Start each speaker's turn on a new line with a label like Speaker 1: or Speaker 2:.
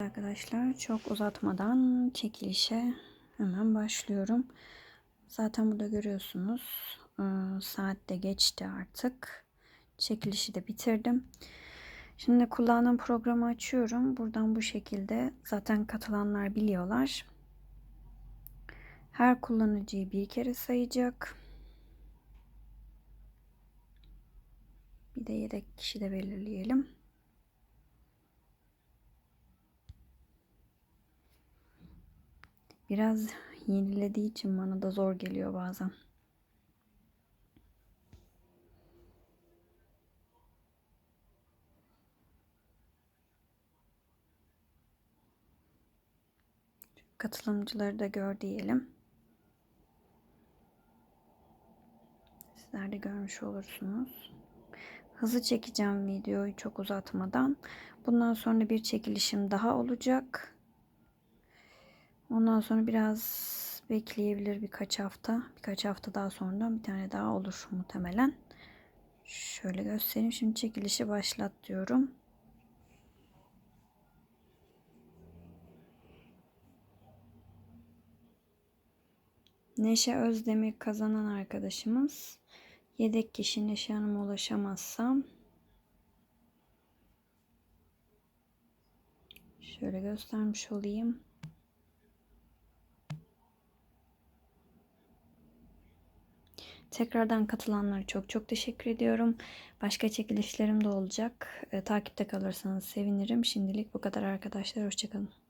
Speaker 1: Arkadaşlar çok uzatmadan çekilişe hemen başlıyorum. Zaten burada görüyorsunuz e, saat de geçti artık. Çekilişi de bitirdim. Şimdi kullandığım programı açıyorum. Buradan bu şekilde zaten katılanlar biliyorlar. Her kullanıcıyı bir kere sayacak. Bir de yedek kişi de belirleyelim. Biraz yenilediği için bana da zor geliyor bazen. Katılımcıları da gör diyelim. Sizler de görmüş olursunuz. Hızlı çekeceğim videoyu çok uzatmadan. Bundan sonra bir çekilişim daha olacak. Ondan sonra biraz bekleyebilir birkaç hafta. Birkaç hafta daha sonra bir tane daha olur muhtemelen. Şöyle göstereyim. Şimdi çekilişi başlat diyorum. Neşe Özdemir kazanan arkadaşımız. Yedek kişi Neşe Hanım'a ulaşamazsam şöyle göstermiş olayım. Tekrardan katılanlara çok çok teşekkür ediyorum. Başka çekilişlerim de olacak. E, takipte kalırsanız sevinirim. Şimdilik bu kadar arkadaşlar. Hoşçakalın.